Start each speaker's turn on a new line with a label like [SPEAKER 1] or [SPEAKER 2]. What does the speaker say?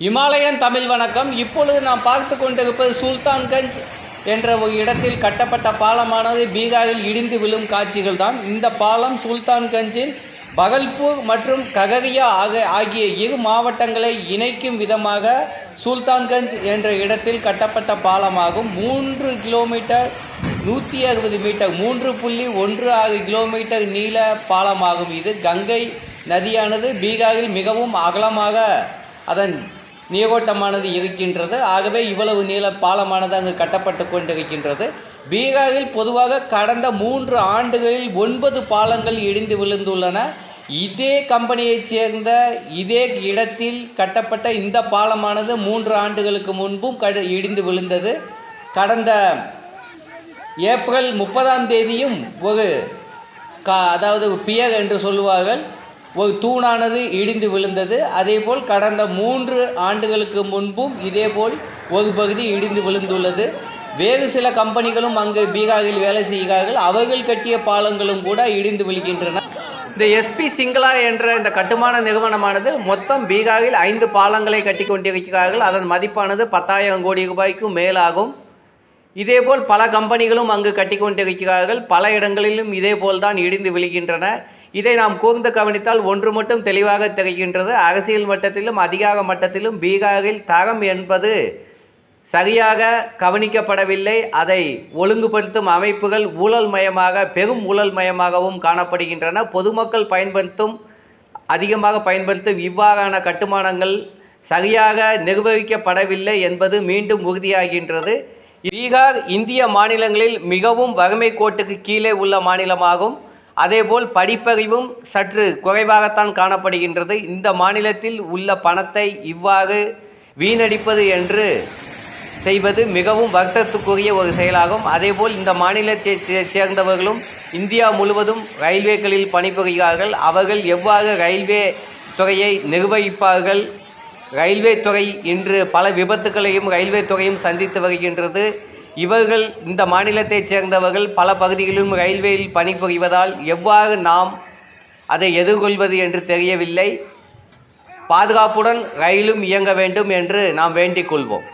[SPEAKER 1] Himalayan Tamil வணக்கம். இப்பொழுது நாம் பார்த்து கொண்டிருப்பது சுல்தான்கஞ்ச் என்ற ஒரு இடத்தில் கட்டப்பட்ட பாலமானது பீகாரில் இடிந்து விழும் காட்சிகள் தான் இந்த பாலம் சுல்தான்கஞ்சில் பகல்பூர் மற்றும் ககரியா ஆக ஆகிய இரு மாவட்டங்களை இணைக்கும் விதமாக சுல்தான்கஞ்ச் என்ற இடத்தில் கட்டப்பட்ட பாலமாகும். மூன்று கிலோமீட்டர் நூற்றி அறுபது மீட்டர் மூன்று புள்ளி ஒன்று ஆறு கிலோமீட்டர் நீள பாலமாகும். இது கங்கை நதியானது. பீகாரில் மிகவும் அகலமாக அதன் நீரோட்டமானது இருக்கின்றது. ஆகவே இவ்வளவு நீள பாலமானது அங்கு கட்டப்பட்டு கொண்டிருக்கின்றது. பீகாரில் பொதுவாக கடந்த மூன்று ஆண்டுகளில் ஒன்பது பாலங்கள் இடிந்து விழுந்துள்ளன. இதே கம்பெனியைச் சேர்ந்த இதே இடத்தில் கட்டப்பட்ட இந்த பாலமானது மூன்று ஆண்டுகளுக்கு முன்பும் கடு இடிந்து விழுந்தது. கடந்த ஏப்ரல் முப்பதாம் தேதியும் ஒரு கா அதாவது பியர் என்று சொல்லுவார்கள். ஒரு தூணானது இடிந்து விழுந்தது. அதேபோல் கடந்த மூன்று ஆண்டுகளுக்கு முன்பும் இதேபோல் ஒரு பகுதி இடிந்து விழுந்துள்ளது. வேறு சில கம்பெனிகளும் அங்கு பீகாரில் வேலை செய்கிறார்கள். அவர்கள் கட்டிய பாலங்களும் கூட இடிந்து விழுகின்றன. இந்த எஸ்பி சிங்களா என்ற இந்த கட்டுமான நிறுவனமானது மொத்தம் பீகாரில் ஐந்து பாலங்களை கட்டி கொண்டிருக்கிறார்கள். அதன் மதிப்பானது பத்தாயிரம் கோடி ரூபாய்க்கும் மேலாகும். இதேபோல் பல கம்பெனிகளும் அங்கு கட்டி கொண்டிருக்கிறார்கள். பல இடங்களிலும் இதேபோல் தான் இடிந்து விழுகின்றன. இதை நாம் கூர்ந்து கவனித்தால் ஒன்று மட்டும் தெளிவாக தெரிகின்றது. அரசியல் மட்டத்திலும் அதிகார மட்டத்திலும் பீகாரில் தரம் என்பது சரியாக கவனிக்கப்படவில்லை. அதை ஒழுங்குபடுத்தும் அமைப்புகள் ஊழல் மயமாக பெரும் ஊழல் மயமாகவும் காணப்படுகின்றன. பொதுமக்கள் பயன்படுத்தும் அதிகமாக பயன்படுத்தும் இவ்வாறான கட்டுமானங்கள் சரியாக நிர்வகிக்கப்படவில்லை என்பது மீண்டும் உறுதியாகின்றது. பீகார் இந்திய மாநிலங்களில் மிகவும் வறுமை கோட்டுக்கு கீழே உள்ள மாநிலமாகும். அதேபோல் படிப்பறிவும் சற்று குறைவாகத்தான் காணப்படுகின்றது. இந்த மாநிலத்தில் உள்ள பணத்தை இவ்வாறு வீணடிப்பது என்று செய்வது மிகவும் வருத்தத்துக்குரிய ஒரு செயலாகும். அதேபோல் இந்த மாநிலத்தை சே- சேர்ந்தவர்களும் இந்தியா முழுவதும் ரயில்வேக்களில் பணிபுரிகிறார்கள். அவர்கள் எவ்வாறு ரயில்வே துறையை நிர்வகிப்பார்கள்? ரயில்வே துறை இன்று பல விபத்துக்களையும் ரயில்வே துறையும் சந்தித்து வருகின்றது. இவர்கள் இந்த மாநிலத்தைச் சேர்ந்தவர்கள் பல பகுதிகளிலும் ரயில்வேயில் பணிபுரிவதால் எவ்வாறு நாம் அதை எதிர்கொள்வது என்று தெரியவில்லை. பாதுகாப்புடன் ரயிலும் இயங்க வேண்டும் என்று நாம் வேண்டிக் கொள்வோம்.